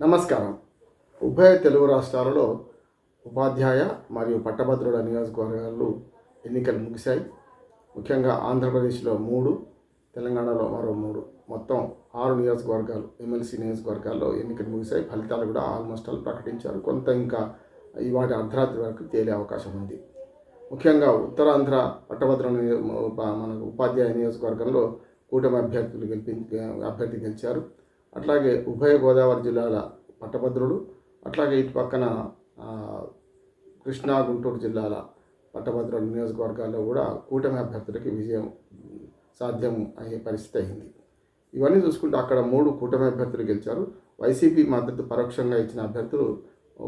నమస్కారం. ఉభయ తెలుగు రాష్ట్రాలలో ఉపాధ్యాయ మరియు పట్టభద్రుల నియోజకవర్గాలు ఎన్నికలు ముగిశాయి. ముఖ్యంగా ఆంధ్రప్రదేశ్లో మూడు తెలంగాణలో మరో మూడు. మొత్తం ఆరు నియోజకవర్గాలు ఎమ్మెల్సీ నియోజకవర్గాల్లో ఎన్నికలు ముగిశాయి. ఫలితాలు కూడా ఆల్మోస్ట్ ఆల్ ప్రకటించారు. కొంత ఇంకా ఇవాటి అర్ధరాత్రి వరకు తేలే అవకాశం ఉంది. ముఖ్యంగా ఉత్తరాంధ్ర పట్టభద్రుల మన ఉపాధ్యాయ నియోజకవర్గంలో కూటమి అభ్యర్థులు గెలిపి అభ్యర్థి గెలిచారు. అట్లాగే ఉభయ గోదావరి జిల్లాల పట్టభద్రులు అట్లాగే ఇటు పక్కన కృష్ణా గుంటూరు జిల్లాల పట్టభద్రుల నియోజకవర్గాల్లో కూడా కూటమి అభ్యర్థులకి విజయం సాధ్యం అయ్యే పరిస్థితి అయింది. ఇవన్నీ చూసుకుంటే అక్కడ మూడు కూటమి అభ్యర్థులు గెలిచారు. వైసీపీ మద్దతు పరోక్షంగా ఇచ్చిన అభ్యర్థులు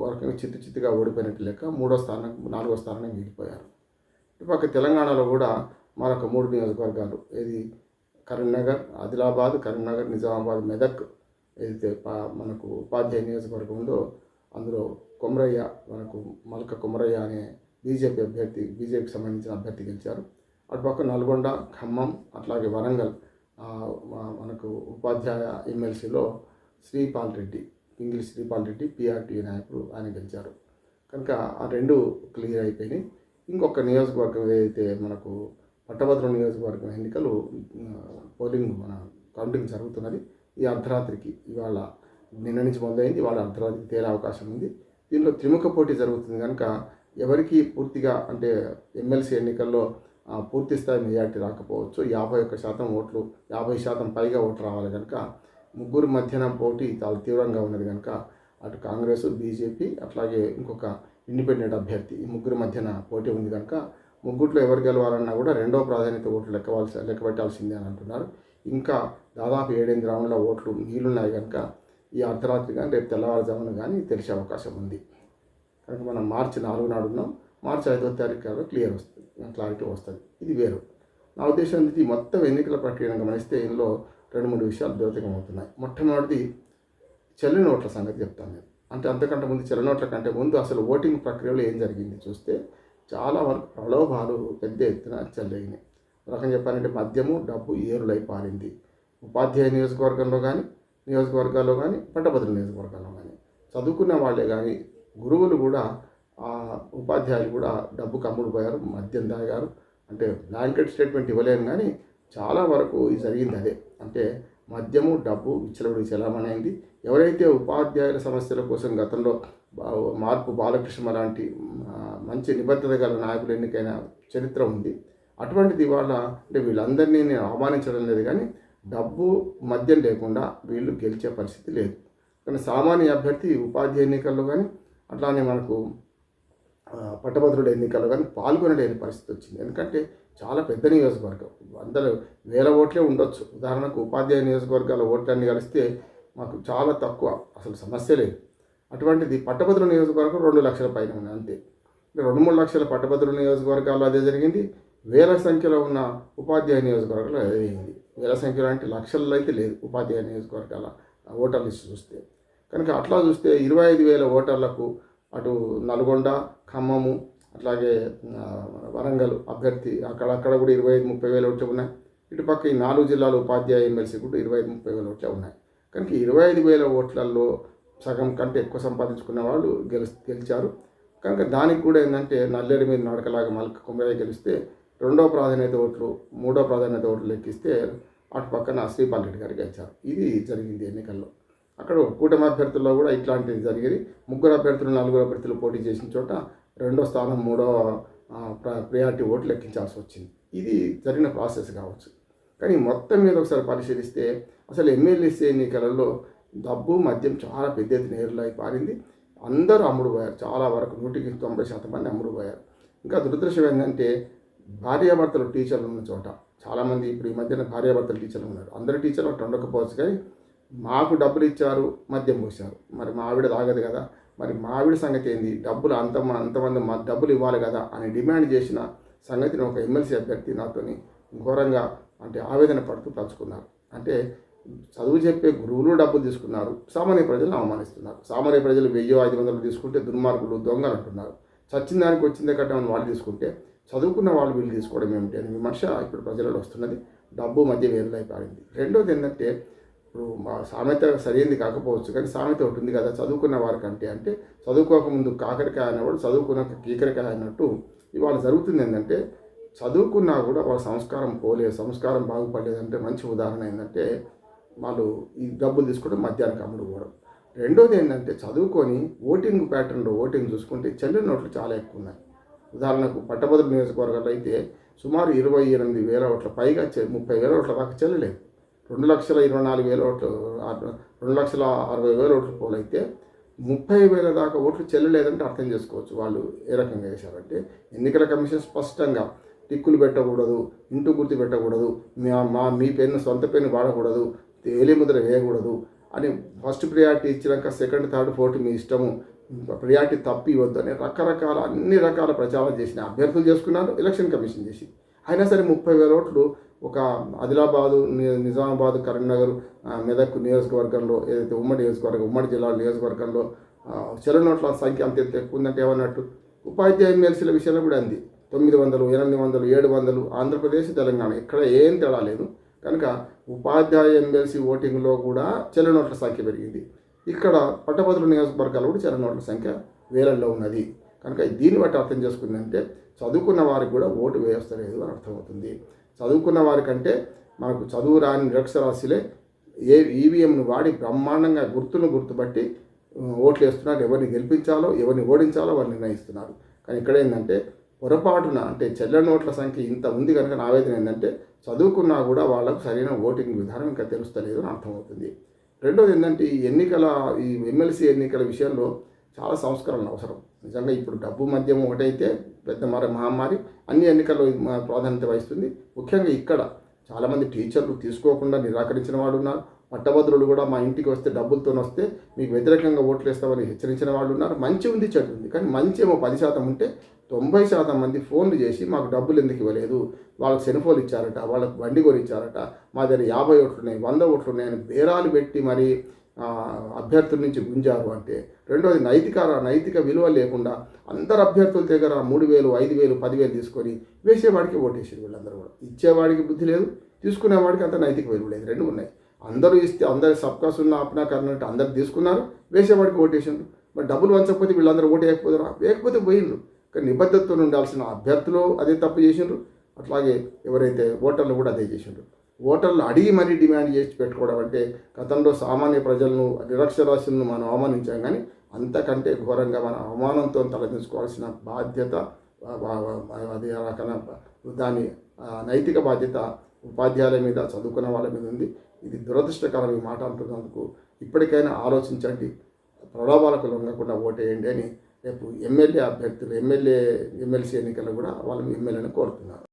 వరకు చిత్తు చిత్తుగా ఓడిపోయినట్టు లెక్క మూడో స్థానం నాలుగో స్థానానికి మిగిలిపోయారు. ఇటుపక్క తెలంగాణలో కూడా మరొక మూడు నియోజకవర్గాలు ఏది కరీంనగర్ ఆదిలాబాద్ కరీంనగర్ నిజామాబాద్ మెదక్ ఏదైతే పా- మనకు ఉపాధ్యాయ నియోజకవర్గం ఉందో అందులో కొమరయ్య మనకు మల్క కొమరయ్య అనే బీజేపీ అభ్యర్థి బీజేపీకి సంబంధించిన అభ్యర్థి గెలిచారు. అటుపక్క నల్గొండ ఖమ్మం అట్లాగే వరంగల్ మనకు ఉపాధ్యాయ ఎమ్మెల్సీలో శ్రీపాల్ రెడ్డి ఇంగ్లీష్ శ్రీపాల్ రెడ్డి పిఆర్టీ నాయకుడు ఆయన గెలిచారు. కనుక ఆ రెండు క్లియర్ అయిపోయినాయి. ఇంకొక నియోజకవర్గం ఏదైతే మనకు పట్టభద్రం నియోజకవర్గం ఎన్నికలు పోలింగ్ మన కౌంటింగ్ జరుగుతున్నది. ఈ అర్ధరాత్రికి ఇవాళ నిన్న నుంచి మొదలైంది. ఇవాళ అర్ధరాత్రికి తేలే అవకాశం ఉంది. దీనిలో త్రిముఖ పోటీ జరుగుతుంది కనుక ఎవరికి పూర్తిగా అంటే ఎమ్మెల్సీ ఎన్నికల్లో పూర్తి స్థాయి మెజార్టీ రాకపోవచ్చు. యాభై ఒక్క శాతం ఓట్లు యాభై శాతం పైగా ఓట్లు రావాలి కనుక ముగ్గురు మధ్యన పోటీ చాలా తీవ్రంగా ఉన్నది కనుక అటు కాంగ్రెస్ బీజేపీ అట్లాగే ఇంకొక ఇండిపెండెంట్ అభ్యర్థి ఈ ముగ్గురు మధ్యన పోటీ ఉంది కనుక ముగ్గుట్లో ఎవరు గెలవాలన్నా కూడా రెండో ప్రాధాన్యత ఓట్లు లెక్కవాల్సి లెక్క పెట్టాల్సిందే అని అంటున్నారు. ఇంకా దాదాపు ఏడెనిమిది రౌండ్ల ఓట్లు మిగిలిన్నాయి కనుక ఈ అర్ధరాత్రి కానీ రేపు తెల్లవారుజామున కానీ తెలిసే అవకాశం ఉంది. కనుక మనం మార్చి నాలుగు నాడున్నాం మార్చి ఐదో తారీఖు కల్లా క్లియర్ వస్తుంది క్లారిటీ వస్తుంది. ఇది వేరు. నా ఉద్దేశం ఏంటి ఈ మొత్తం ఎన్నికల ప్రక్రియను గమనిస్తే ఇందులో రెండు మూడు విషయాలు ద్యోతకం అవుతున్నాయి మొట్టమొదటిది చెల్లి నోట్ల సంగతి చెప్తాను నేను. అంటే అంతకంటే ముందు చెల్లి నోట్ల కంటే ముందు అసలు ఓటింగ్ ప్రక్రియలో ఏం జరిగింది చూస్తే చాలా వరకు ప్రలోభాలు పెద్ద ఎత్తున చెల్లగినాయి రకం చెప్పాలంటే మద్యము డబ్బు ఏరులై పారింది ఉపాధ్యాయ నియోజకవర్గంలో కానీ నియోజకవర్గాల్లో కానీ పట్టభద్రుల నియోజకవర్గాల్లో కానీ చదువుకున్న వాళ్ళే కానీ గురువులు కూడా ఆ ఉపాధ్యాయులు కూడా డబ్బు కమ్ముడు పోయారు మద్యం తాగారు. అంటే బ్లాంకెట్ స్టేట్మెంట్ ఇవ్వలేను కానీ చాలా వరకు ఇది జరిగింది అదే. అంటే మద్యము డబ్బు విచ్చలవిడి చలామణైంది ఎవరైతే ఉపాధ్యాయుల సమస్యల కోసం గతంలో మార్పు బాలకృష్ణ లాంటి మంచి నిబద్ధత గల నాయకులు ఎన్నికైన చరిత్ర ఉంది. అటువంటిది ఇవాళ అంటే వీళ్ళందరినీ నేను అవమానించడం లేదు కానీ డబ్బు మద్యం లేకుండా వీళ్ళు గెలిచే పరిస్థితి లేదు. కానీ సామాన్య అభ్యర్థి ఉపాధి ఎన్నికల్లో కానీ అట్లానే మనకు పట్టభద్రుడు పట్టభద్రుల ఎన్నికల్లో కానీ పాల్గొనలేని పరిస్థితి వచ్చింది. ఎందుకంటే చాలా పెద్ద నియోజకవర్గం. వందలు వేల ఓట్లే ఉండొచ్చు. ఉదాహరణకు ఉపాధ్యాయ నియోజకవర్గాల ఓట్లన్నీ కలిస్తే మాకు చాలా తక్కువ. అసలు సమస్య లేదు. అటువంటిది పట్టభద్రుల నియోజకవర్గం రెండు లక్షల పైన ఉంది అంతే. రెండు మూడు లక్షల పట్టభద్రుల నియోజకవర్గాల్లో అదే జరిగింది. వేల సంఖ్యలో ఉన్న ఉపాధ్యాయ నియోజకవర్గాలు అదే జరిగింది. వేల సంఖ్యలో అంటే లక్షల్లో అయితే లేదు ఉపాధ్యాయ నియోజకవర్గాల ఓటర్ లిస్ట్ చూస్తే. కనుక అట్లా చూస్తే ఇరవై ఐదు వేల ఓటర్లకు అటు నల్గొండ ఖమ్మము అట్లాగే వరంగల్ అభ్యర్థి అక్కడ అక్కడ కూడా ఇరవై ఐదు ముప్పై వేల ఓట్లు ఉన్నాయి. ఇటుపక్క ఈ నాలుగు జిల్లాల ఉపాధ్యాయ ఎమ్మెల్సీ కూడా ఇరవై ఐదు ముప్పై వేల ఓట్లే ఉన్నాయి. కనుక ఇరవై ఐదు వేల ఓట్లలో సగం కంటే ఎక్కువ సంపాదించుకున్న వాళ్ళు గెలు గెలిచారు. కనుక దానికి కూడా ఏంటంటే నల్లేరు మీద నడకలాగా మల్క కుమ్మయ్య గెలిస్తే రెండో ప్రాధాన్యత ఓట్లు మూడో ప్రాధాన్యత ఓట్లు లెక్కిస్తే అటు పక్కన శ్రీపాల్ రెడ్డి గారు గెలిచారు. ఇది జరిగింది ఎన్నికల్లో. అక్కడ కూటమి అభ్యర్థుల్లో కూడా ఇట్లాంటిది జరిగేది. ముగ్గురు అభ్యర్థులు నలుగురు అభ్యర్థులు పోటీ చేసిన చోట రెండో స్థానం మూడో ఆ, ప్రియారిటీ ఓట్లు లెక్కించాల్సి వచ్చింది. ఇది జరిగిన ప్రాసెస్ కావచ్చు. కానీ మొత్తం మీద ఒకసారి పరిశీలిస్తే అసలు ఎమ్మెల్యేసీ ఎన్నికలలో డబ్బు మద్యం చాలా పెద్ద ఎత్తున ఏరులై పారింది. అందరూ అమ్ముడు పోయారు చాలా వరకు నూటికి తొంభై శాతం మంది అమ్ముడు పోయారు ఇంకా దురదృష్టం ఏంటంటే భార్యాభర్తలు టీచర్లు ఉన్న చోట చాలామంది ఇప్పుడు ఈ మధ్యన భార్యాభర్తలు టీచర్లు ఉన్నారు. అందరు టీచర్లు అట్లా ఉండకపోవచ్చు కానీ మాకు డబ్బులు ఇచ్చారు మద్యం పోసారు మరి మా ఆవిడ తాగదు కదా మరి మా ఆవిడ సంగతి ఏంది? డబ్బులు అంత అంతమంది మా డబ్బులు ఇవ్వాలి కదా అని డిమాండ్ చేసిన సంగతిని ఒక ఎమ్మెల్సీ అభ్యర్థి నాతోని ఘోరంగా అంటే ఆవేదన పడుతూ తలుచుకున్నారు. అంటే చదువు చెప్పే గురువులు డబ్బులు తీసుకున్నారు. సామాన్య ప్రజలను అవమానిస్తున్నారు. సామాన్య ప్రజలు వెయ్యి ఐదు వందలు తీసుకుంటే దుర్మార్గులు దొంగలు అంటున్నారు చచ్చిన దానికి వచ్చిందే కట్టమని వాళ్ళు తీసుకుంటే చదువుకున్న వాళ్ళు వీళ్ళు తీసుకోవడం ఏమిటి అని విమర్శ ఇప్పుడు ప్రజలలో వస్తున్నది. డబ్బు మధ్య వేరులై పారింది. రెండోది ఏంటంటే ఇప్పుడు మా సామెత సరైనది కాకపోవచ్చు కానీ సామెత ఒకటి ఉంది కదా చదువుకున్న వారికంటే అంటే చదువుకోకముందు కాకరకాయ అనేవాడు చదువుకున్నాక కీకరకాయ అన్నట్టు ఇవాళ జరుగుతుంది ఏంటంటే చదువుకున్నా కూడా వాళ్ళ సంస్కారం పోలేదు సంస్కారం బాగుపడలేదంటే మంచి ఉదాహరణ ఏంటంటే వాళ్ళు ఈ డబ్బులు తీసుకోవడం మధ్యాహ్నం అమ్ముడు పోవడం. రెండోది ఏంటంటే చదువుకొని ఓటింగ్ ప్యాటర్న్లో ఓటింగ్ చూసుకుంటే చెల్లిన నోట్లు చాలా ఎక్కువ ఉన్నాయి ఉదాహరణకు పట్టభద్రుల నియోజకవర్గాల్లో అయితే సుమారు ఇరవై ఎనిమిది వేల ఓట్ల పైగా ముప్పై వేల ఓట్ల దాకా చెల్లలేదు రెండు లక్షల ఇరవై నాలుగు వేల ఓట్లు రెండు లక్షల అరవై వేల ఓట్లు పోలైతే ముప్పై వేల దాకా ఓట్లు చెల్లలేదంటే అర్థం చేసుకోవచ్చు వాళ్ళు ఏ రకంగా చేశారంటే ఎన్నికల కమిషన్ స్పష్టంగా టిక్కులు పెట్టకూడదు ఇంటూ గుర్తు పెట్టకూడదు మా మా మీ పెన్ను సొంత పెన్ను వాడకూడదు తేలి ముద్ర వేయకూడదు అని ఫస్ట్ ప్రియారిటీ ఇచ్చినాక సెకండ్ థర్డ్ ఫోర్త్ మీ ఇష్టము. ప్రియారిటీ తప్పి ఇవ్వద్దు అని రకరకాల అన్ని రకాల ప్రచారం చేసిన అభ్యర్థులు చేసుకున్నారు ఎలక్షన్ కమిషన్ చేసి. అయినా సరే ముప్పై వేల ఓట్లు ఒక ఆదిలాబాదు నిజామాబాద్ కరీంనగర్ మెదక్ నియోజకవర్గంలో ఏదైతే ఉమ్మడి నియోజకవర్గం ఉమ్మడి జిల్లా నియోజకవర్గంలో ఆ, చెరనోట్ల సంఖ్య అంత ఎక్కువ ఉందంటే ఏమన్నట్టు ఉపాధ్యాయ ఎమ్మెల్సీల విషయంలో కూడా అంది. తొమ్మిది వందలు ఎనిమిది వందలు ఏడు వందలు ఆంధ్రప్రదేశ్ తెలంగాణ. ఇక్కడ ఏం తేడా లేదు. కనుక ఉపాధ్యాయ ఎమ్మెల్సీ ఓటింగ్లో కూడా చెల్లనోట్ల సంఖ్య పెరిగింది. ఇక్కడ పట్టభద్రుల నియోజకవర్గాలు కూడా చెల్లనోట్ల సంఖ్య వేలల్లో ఉన్నది. కనుక దీన్ని బట్టి అర్థం చేసుకుందంటే చదువుకున్న వారికి కూడా ఓటు వేస్తలేదు అని అర్థమవుతుంది. చదువుకున్న వారికంటే మనకు చదువు రాని నిరక్షరాస్యులే ఏ ఈవీఎంను వాడి బ్రహ్మాండంగా గుర్తును గుర్తుపట్టి ఓట్లు వేస్తున్నారు. ఎవరిని గెలిపించాలో ఎవరిని ఓడించాలో వారు నిర్ణయిస్తున్నారు. కానీ ఇక్కడ ఏంటంటే పొరపాటున అంటే చెల్ల నోట్ల సంఖ్య ఇంత ఉంది కనుక నా ఆవేదన ఏంటంటే చదువుకున్నా కూడా వాళ్ళకు సరైన ఓటింగ్ విధానం ఇంకా తెలుస్తలేదు అని అర్థమవుతుంది. రెండోది ఏంటంటే ఈ ఎన్నికల ఈ ఎమ్మెల్సీ ఎన్నికల విషయంలో చాలా సంస్కరణలు అవసరం. నిజంగా ఇప్పుడు డబ్బు మద్యం ఒకటైతే పెద్ద మర మహమ్మారి అన్ని ఎన్నికల్లో మా ప్రాధాన్యత వహిస్తుంది. ముఖ్యంగా ఇక్కడ చాలామంది టీచర్లు తీసుకోకుండా నిరాకరించిన వాళ్ళు ఉన్నారు. పట్టభద్రులు కూడా మా ఇంటికి వస్తే డబ్బులతో వస్తే మీకు వ్యతిరేకంగా ఓట్లు వేస్తామని హెచ్చరించిన వాళ్ళు ఉన్నారు. మంచి ఉంది చెడు ఉంది. కానీ మంచి ఏమో పది శాతం ఉంటే తొంభై శాతం మంది ఫోన్లు చేసి మాకు డబ్బులు ఎందుకు ఇవ్వలేదు? వాళ్ళకి సెనుఫోలు ఇచ్చారట వాళ్ళకి బండి కొని ఇచ్చారట మా దగ్గర యాభై ఓట్లు ఉన్నాయి వంద ఓట్లు ఉన్నాయని బేరాలు పెట్టి మరి అభ్యర్థుల నుంచి గుంజారు అంటే రెండోది నైతిక నైతిక విలువ లేకుండా అందరు అభ్యర్థుల దగ్గర మూడు వేలు ఐదు వేలు పదివేలు తీసుకొని వేసేవాడికి ఓటేసారు వీళ్ళందరూ కూడా. ఇచ్చేవాడికి బుద్ధి లేదు తీసుకునేవాడికి అంత నైతిక విలువ లేదు రెండు ఉన్నాయి. అందరూ ఇస్తే అందరి సబ్కా సున్నా అప్నా కర్నట్టు అందరు తీసుకున్నారు వేసేవాడికి ఓటేసిండ్రు మరి డబ్బులు వంచకపోతే వీళ్ళందరూ ఓటు వేయకపోతే పోయిండ్రు కానీ నిబద్ధతతో ఉండాల్సిన అభ్యర్థులు అదే తప్పు చేసిండ్రు. అట్లాగే ఎవరైతే ఓటర్లు కూడా అదే చేసిండ్రు. ఓటర్లు అడిగి మరీ డిమాండ్ చేసి పెట్టుకోవడం అంటే గతంలో సామాన్య ప్రజలను నిరక్షరాశులను మనం అవమానించాం కానీ అంతకంటే ఘోరంగా మన అవమానంతో తలదించుకోవాల్సిన బాధ్యత ఆ, అది రకమైన దాని నైతిక బాధ్యత ఉపాధ్యాయుల మీద చదువుకున్న వాళ్ళ మీద ఉంది. ఇది దురదృష్టకరం ఈ మాట అంటున్నందుకు ఇప్పటికైనా ఆలోచించండి. ప్రలోభాలకు లొంగకుండా ఓటేయండి అని రేపు ఎమ్మెల్యే అభ్యర్థులు ఎమ్మెల్యే ఎమ్మెల్సీ ఎన్నికల్లో కూడా వాళ్ళు ఎమ్మెల్యేని కోరుతున్నారు.